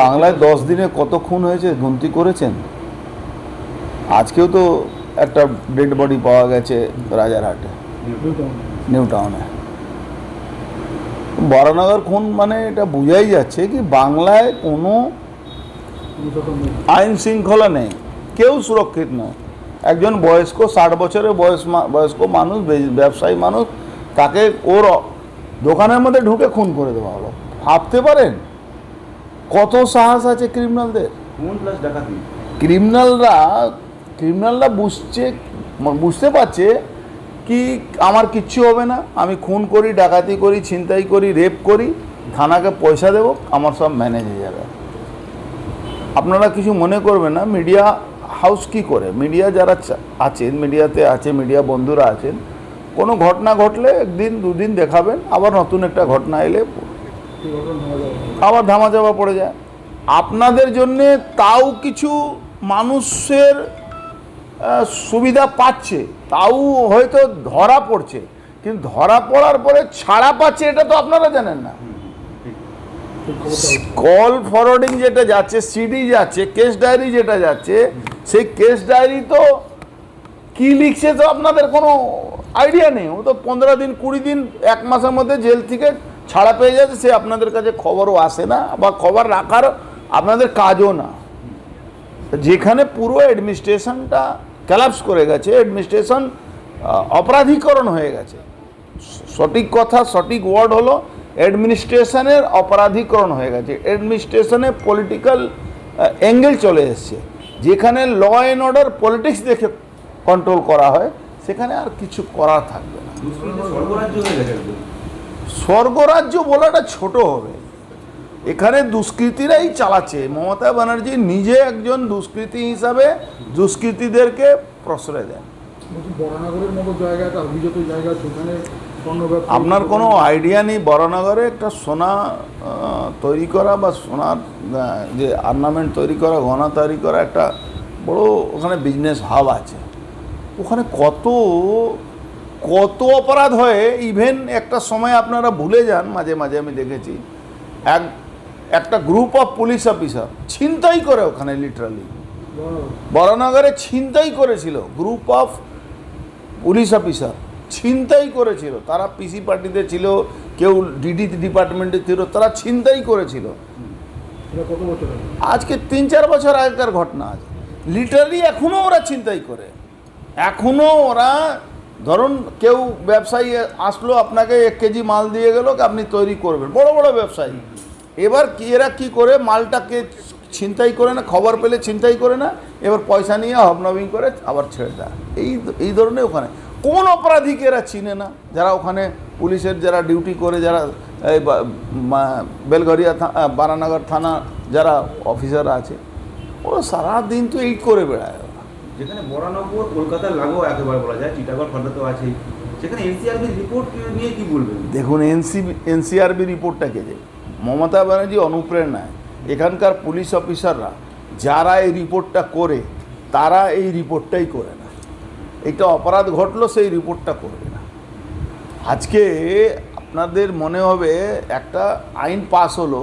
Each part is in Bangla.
বাংলায় দশ দিনে কত খুন হয়েছে গুনতি করেছেন? আজকেও তো একটা ডেড বডি পাওয়া গেছে রাজারহাটে। নিউ টাউনে বরানগর খুন মানে এটা বোঝাই যাচ্ছে কি বাংলায় কোনো আইন শৃঙ্খলা নেই, কেউ সুরক্ষিত নয়। একজন বয়স্ক, ষাট বছরের বয়স বয়স্ক মানুষ ব্যবসায়ী মানুষ, তাকে ওর দোকানের মধ্যে ঢুকে খুন করে দেওয়া হলো। ভাবতে পারেন? কত সাহস আছে ক্রিমিনালদের ক্রিমিনালরা ক্রিমিনালরা বুঝছে বুঝতে পারছে কি আমার কিচ্ছু হবে না। আমি খুন করি ডাকাতি করি ছিনতাই করি রেপ করি থানাকে পয়সা দেব আমার সব ম্যানেজ হয়ে যাবে। আপনারা কিছু মনে করবেন না মিডিয়া হাউস কি করে? মিডিয়া যারা আছেন মিডিয়াতে আছে মিডিয়া বন্ধুরা আছেন কোনো ঘটনা ঘটলে একদিন দুদিন দেখাবেন আবার নতুন একটা ঘটনা এলে আবার ধামা চাপা পড়ে যায়। আপনাদের জন্যে তাও কিছু মানুষের সুবিধা পাচ্ছে, তাও হয়তো ধরা পড়ছে, কিন্তু ধরা পড়ার পরে ছাড়া পাচ্ছে এটা তো আপনারা জানেন না। কল ফরওয়ার্ডিং যেটা যাচ্ছে, সিডি যাচ্ছে, কেস ডায়েরি যেটা যাচ্ছে, সেই কেস ডায়েরি তো কি লিখছে তো আপনাদের কোনো আইডিয়া নেই। ও তো পনেরো দিন, কুড়ি দিন, এক মাসের মধ্যে জেল থেকে ছাড়া পেয়ে যাচ্ছে, সে আপনাদের কাছে খবরও আসে না বা খবর রাখার আপনাদের কাজও না। যেখানে পুরো অ্যাডমিনিস্ট্রেশনটা ক্যালাপস করে গেছে অ্যাডমিনিস্ট্রেশন অপরাধীকরণ হয়ে গেছে। সঠিক কথা, সঠিক ওয়ার্ড হলো অ্যাডমিনিস্ট্রেশনের অপরাধীকরণ হয়ে গেছে। অ্যাডমিনিস্ট্রেশনে পলিটিক্যাল অ্যাঙ্গেল চলে এসছে। যেখানে ল অ্যান্ড অর্ডার পলিটিক্স দেখে কন্ট্রোল করা হয়, সেখানে আর কিছু করার থাকবে না। স্বর্গরাজ্য বলাটা ছোট হবে। এখানে দুষ্কৃতীরাই চালাচ্ছে। মমতা ব্যানার্জি নিজে একজন দুষ্কৃতী হিসাবে দুষ্কৃতীদেরকে প্রশ্রয় দেন। আপনার কোনো আইডিয়া নেই বড়নগরে একটা সোনা তৈরি করা বা সোনার যে আর্নামেন্ট তৈরি করা গহনা তৈরি করা একটা বড় ওখানে বিজনেস হাব আছে। ওখানে কত কত অপরাধ হয় ইভেন একটা সময় আপনারা ভুলে যান মাঝে মাঝে আমি দেখেছি। এক একটা গ্রুপ অফ পুলিশ অফিসার ছিনতাই করে ওখানে লিটারালি বরানগর। ছিনতাই করেছিল গ্রুপ অফ পুলিশ অফিসার ছিনতাই করেছিল। তারা পিসি পার্টিতে ছিল কেউ ডিডি ডিপার্টমেন্টে ছিল তারা ছিনতাই করেছিল। আজকে তিন চার বছর আগেকার ঘটনা আছে। লিটারালি এখনও ওরা ছিনতাই করে। এখনও ওরা ধরুন কেউ ব্যবসায়ী আসলো, আপনাকে এক কেজি মাল দিয়ে গেল আপনি তৈরি করবেন? বড় বড় ব্যবসায়ী। এবার কি, এরা কি করে? মালটাকে ছিনতাই করে না, খবর পেলে ছিনতাই করে না, এবার পয়সা নিয়ে হবনবিং করে আবার ছেড়ে দেয়। এই এই ধরনের ওখানে। কোন অপরাধীকে এরা চিনে না? যারা ওখানে পুলিশের যারা ডিউটি করে, যারা এই বেলঘরিয়া বারানগর থানা যারা অফিসার আছে, ওরা সারাদিন তো এই করে বেড়ায়। যেখানে বরানগর কলকাতার লাগোয়া একেবারে বলা যায় চিটাগড় খন্ডা তো আছেই। সেখানে এনসিআরবির রিপোর্ট নিয়ে কি বলবেন? দেখুন এনসিবি এনসিআরবি রিপোর্টটাকে যে? মমতা ব্যানার্জি অনুপ্রেরণায়। এখানকার পুলিশ অফিসাররা যারা এই রিপোর্টটা করে, তারা এই রিপোর্টটাই করে না। একটা অপরাধ ঘটলো, সেই রিপোর্টটা করবে না। আজকে আপনাদের মনে হবে, একটা আইন পাস হলো,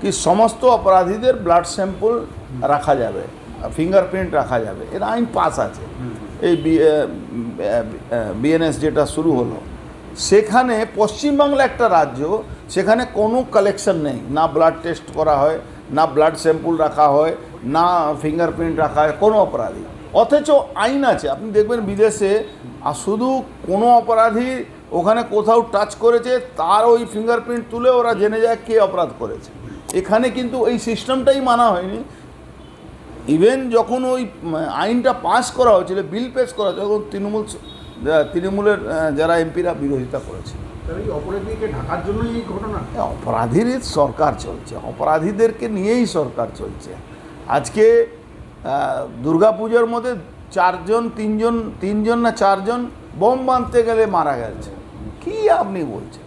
কি সমস্ত অপরাধীদের ব্লাড স্যাম্পল রাখা যাবে। ফিঙ্গারপ্রিন্ট রাখা যাবে। এর আইন পাস আছে। এই বিএনএস যেটা শুরু হলো। সেখানে পশ্চিমবাংলা একটা রাজ্য, সেখানে কোনো কালেকশন নেই। না ব্লাড টেস্ট করা হয়, না ব্লাড স্যাম্পল রাখা হয়, না ফিঙ্গারপ্রিন্ট রাখা হয়, কোনো অপরাধী। অথচ আইন আছে। আপনি দেখবেন বিদেশে, আর শুধু কোনো অপরাধী ওখানে কোথাও টাচ করেছে, তার ওই ফিঙ্গারপ্রিন্ট তুলে ওরা জেনে যায় কে অপরাধ করেছে। এখানে কিন্তু এই সিস্টেমটাই মানা হয়নি। ইভেন যখন ওই আইনটা পাস করা হয়েছিল বিল পেশ করা হয়েছিল তখন তৃণমূল তৃণমূলের যারা এমপিরা বিরোধিতা করেছে। অপরাধীর সরকার চলছে। অপরাধীদেরকে নিয়েই সরকার চলছে। আজকে দুর্গাপুজোর মধ্যে চারজন তিনজন তিনজন না চারজন বোম বাঁধতে গেলে মারা গেছে। কি আপনি বলছেন?